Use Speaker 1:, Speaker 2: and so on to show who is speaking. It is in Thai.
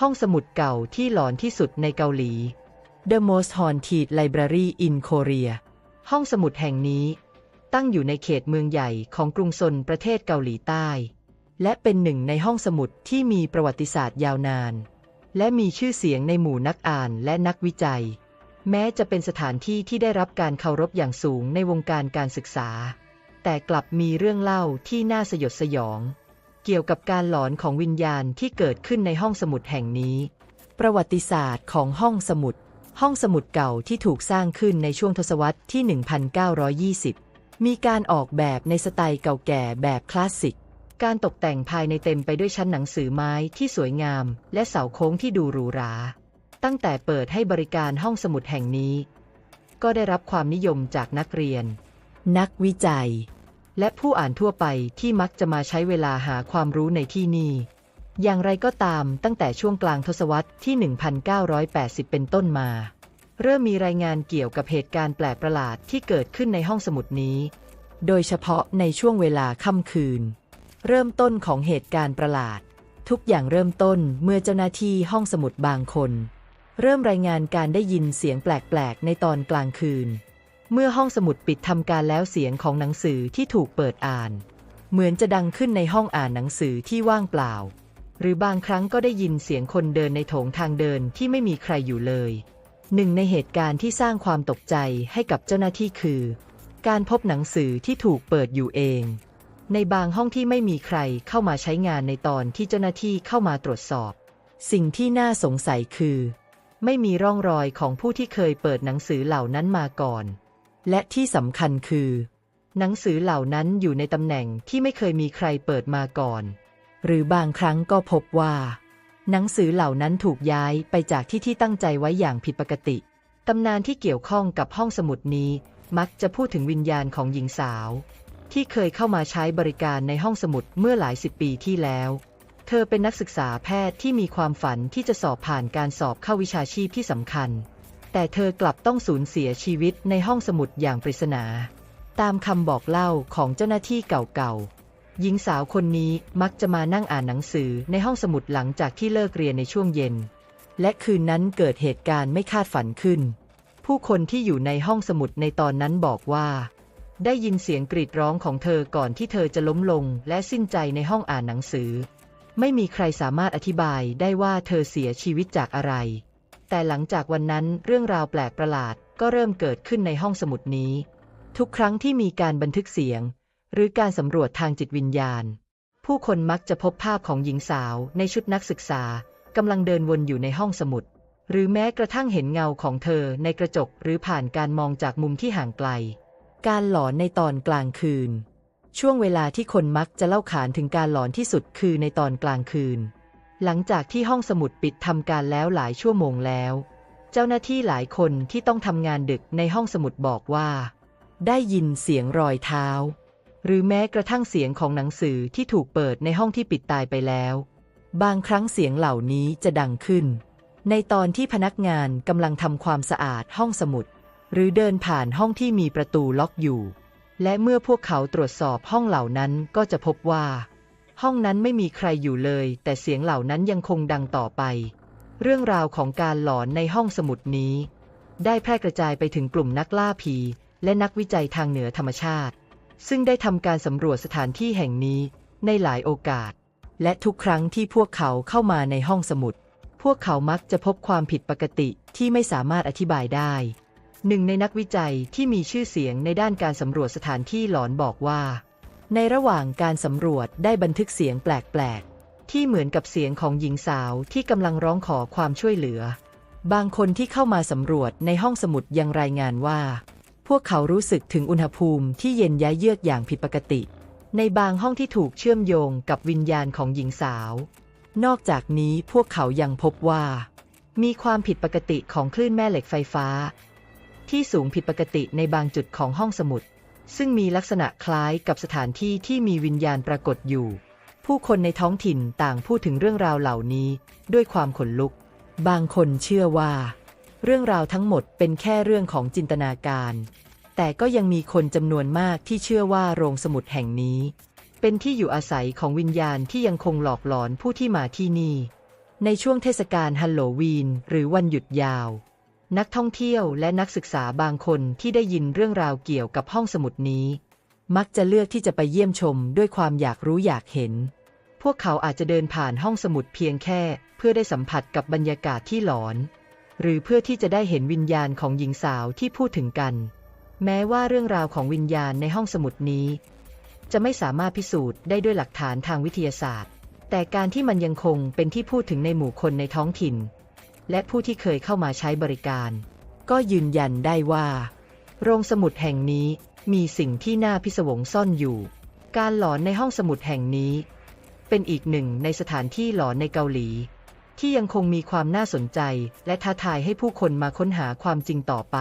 Speaker 1: ห้องสมุดเก่าที่หลอนที่สุดในเกาหลี The Most Haunted Library in Korea ห้องสมุดแห่งนี้ ตั้งอยู่ในเขตเมืองใหญ่ของกรุงซนประเทศเกาหลีใต้ และเป็นหนึ่งในห้องสมุดที่มีประวัติศาสตร์ยาวนาน และมีชื่อเสียงในหมู่นักอ่านและนักวิจัย แม้จะเป็นสถานที่ที่ได้รับการเคารพอย่างสูงในวงการการศึกษา แต่กลับมีเรื่องเล่าที่น่าสยดสยอง เกี่ยวกับการหลอนของวิญญาณที่เกิดขึ้นในห้องสมุดแห่งนี้ ประวัติศาสตร์ของห้องสมุด ห้องสมุดเก่าที่ถูกสร้างขึ้นในช่วงทศวรรษที่ 1920 มีการออกแบบในสไตล์เก่าแก่แบบคลาสสิก การตกแต่งภายในเต็มไปด้วยชั้นหนังสือไม้ที่สวยงาม และเสาโค้งที่ดูหรูหรา ตั้งแต่เปิดให้บริการห้องสมุดแห่งนี้ ก็ได้รับความนิยมจากนักเรียน นักวิจัย และผู้อ่านทั่วไปที่มักจะมาใช้เวลาหาความรู้ในที่นี่ อย่างไรก็ตามตั้งแต่ช่วงกลางทศวรรษที่ 1980 เป็นต้นมา เริ่มมีรายงานเกี่ยวกับเหตุการณ์แปลกประหลาดที่เกิดขึ้นในห้องสมุดนี้ โดยเฉพาะในช่วงเวลาค่ำคืน เริ่มต้นของเหตุการณ์ประหลาด ทุกอย่างเริ่มต้นเมื่อเจ้าหน้าที่ห้องสมุดบางคน เริ่มรายงานการได้ยินเสียงแปลกๆในตอนกลางคืน เมื่อห้องสมุดปิดทำการแล้วเสียงของหนังสือที่ถูกเปิดอ่าน เหมือนจะดังขึ้นในห้องอ่านหนังสือที่ว่างเปล่า หรือบางครั้งก็ได้ยินเสียงคนเดินในโถงทางเดินที่ไม่มีใครอยู่เลย หนึ่งในเหตุการณ์ที่สร้างความตกใจให้กับเจ้าหน้าที่คือ การพบหนังสือที่ถูกเปิดอยู่เอง ในบางห้องที่ไม่มีใครเข้ามาใช้งานในตอนที่เจ้าหน้าที่เข้ามาตรวจสอบ สิ่งที่น่าสงสัยคือ ไม่มีร่องรอยของผู้ที่เคยเปิดหนังสือเหล่านั้นมาก่อน และที่สำคัญคือ หนังสือเหล่านั้นอยู่ในตำแหน่งที่ไม่เคยมีใครเปิดมาก่อน หรือบางครั้งก็พบว่า หนังสือเหล่านั้นถูกย้ายไปจากที่ที่ตั้งใจไว้อย่างผิดปกติ ตำนานที่เกี่ยวข้องกับห้องสมุดนี้ มักจะพูดถึงวิญญาณของหญิงสาว ที่เคยเข้ามาใช้บริการในห้องสมุดเมื่อหลายสิบปีที่แล้วเธอเป็นนักศึกษาแพทย์ที่มีความฝันที่จะสอบผ่านการสอบเข้าวิชาชีพที่สำคัญ แต่เธอกลับต้องสูญเสียชีวิตในห้องสมุดอย่างปริศนา ตามคำบอกเล่าของเจ้าหน้าที่เก่าๆ หญิงสาวคนนี้มักจะมานั่งอ่านหนังสือในห้องสมุดหลังจากที่เลิกเรียนในช่วงเย็น และคืนนั้นเกิดเหตุการณ์ไม่คาดฝันขึ้น ผู้คนที่อยู่ในห้องสมุดในตอนนั้นบอกว่าได้ยินเสียงกรีดร้องของเธอก่อนที่เธอจะล้มลงและสิ้นใจในห้องอ่านหนังสือ ไม่มีใครสามารถอธิบายได้ว่าเธอเสียชีวิตจากอะไร แต่หลังจากวันนั้นเรื่องราวแปลกประหลาดก็เริ่มเกิดขึ้นในห้องสมุดนี้ ทุกครั้งที่มีการบันทึกเสียง หรือการสำรวจทางจิตวิญญาณ ผู้คนมักจะพบภาพของหญิงสาวในชุดนักศึกษากำลังเดินวนอยู่ในห้องสมุด หรือแม้กระทั่งเห็นเงาของเธอในกระจกหรือผ่านการมองจากมุมที่ห่างไกล การหลอนในตอนกลางคืน ช่วงเวลาที่คนมักจะเล่าขานถึงการหลอนที่สุดคือในตอนกลางคืน หลังจากที่ห้องสมุดปิดทำการแล้วหลายชั่วโมงแล้ว เจ้าหน้าที่หลายคนที่ต้องทำงานดึกในห้องสมุดบอกว่า ได้ยินเสียงรอยเท้า หรือแม้กระทั่งเสียงของหนังสือที่ถูกเปิดในห้องที่ปิดตายไปแล้ว บางครั้งเสียงเหล่านี้จะดังขึ้น ในตอนที่พนักงานกำลังทำความสะอาดห้องสมุด หรือเดินผ่านห้องที่มีประตูล็อกอยู่ และเมื่อพวกเขาตรวจสอบห้องเหล่านั้นก็จะพบว่า ห้องนั้นไม่มีใครอยู่เลย แต่เสียงเหล่านั้นยังคงดังต่อไป เรื่องราวของการหลอนในห้องสมุดนี้ ได้แพร่กระจายไปถึงกลุ่มนักล่าผี และนักวิจัยทางเหนือธรรมชาติ ซึ่งได้ทำการสำรวจสถานที่แห่งนี้ในหลายโอกาส และทุกครั้งที่พวกเขาเข้ามาในห้องสมุด พวกเขามักจะพบความผิดปกติที่ไม่สามารถอธิบายได้ หนึ่งในนักวิจัยที่มีชื่อเสียงในด้านการสำรวจสถานที่หลอนบอกว่า ในระหว่างการสำรวจได้บันทึกเสียงแปลกๆ ที่เหมือนกับเสียงของหญิงสาวที่กำลังร้องขอความช่วยเหลือ บางคนที่เข้ามาสำรวจในห้องสมุดยังรายงานว่า พวกเขารู้สึกถึงอุณหภูมิที่เย็นย้ายเยือกอย่างผิดปกติ ในบางห้องที่ถูกเชื่อมโยงกับวิญญาณของหญิงสาว นอกจากนี้พวกเขายังพบว่า มีความผิดปกติของคลื่นแม่เหล็กไฟฟ้า ที่สูงผิดปกติในบางจุดของห้องสมุด ซึ่งมีลักษณะคล้ายกับสถานที่ที่มีวิญญาณปรากฏอยู่ ผู้คนในท้องถิ่นต่างพูดถึงเรื่องราวเหล่านี้ ด้วยความขนลุก บางคนเชื่อว่า เรื่องราวทั้งหมดเป็นแค่เรื่องของจินตนาการ แต่ก็ยังมีคนจำนวนมากที่เชื่อว่าโรงสมุดแห่งนี้ เป็นที่อยู่อาศัยของวิญญาณที่ยังคงหลอกหลอนผู้ที่มาที่นี่ ในช่วงเทศกาลฮัลโลวีน หรือวันหยุดยาว นักท่องเที่ยวและนักศึกษาบางคนที่ได้ยินเรื่องราวเกี่ยวกับห้องสมุดนี้ มักจะเลือกที่จะไปเยี่ยมชมด้วยความอยากรู้อยากเห็น พวกเขาอาจจะเดินผ่านห้องสมุดเพียงแค่ เพื่อได้สัมผัสกับบรรยากาศที่หลอน หรือเพื่อที่จะได้เห็นวิญญาณของหญิงสาวที่พูดถึงกัน แม้ว่าเรื่องราวของวิญญาณในห้องสมุดนี้ จะไม่สามารถพิสูจน์ได้ด้วยหลักฐานทางวิทยาศาสตร์ แต่การที่มันยังคงเป็นที่พูดถึงในหมู่คนในท้องถิ่น และผู้ที่เคยเข้ามาใช้บริการ ก็ยืนยันได้ว่า โรงสมุดแห่งนี้มีสิ่งที่น่าพิศวงซ่อนอยู่ การหลอนในห้องสมุดแห่งนี้ เป็นอีกหนึ่งในสถานที่หลอนในเกาหลี ที่ยังคงมีความน่าสนใจและท้าทายให้ผู้คนมาค้นหาความจริงต่อไป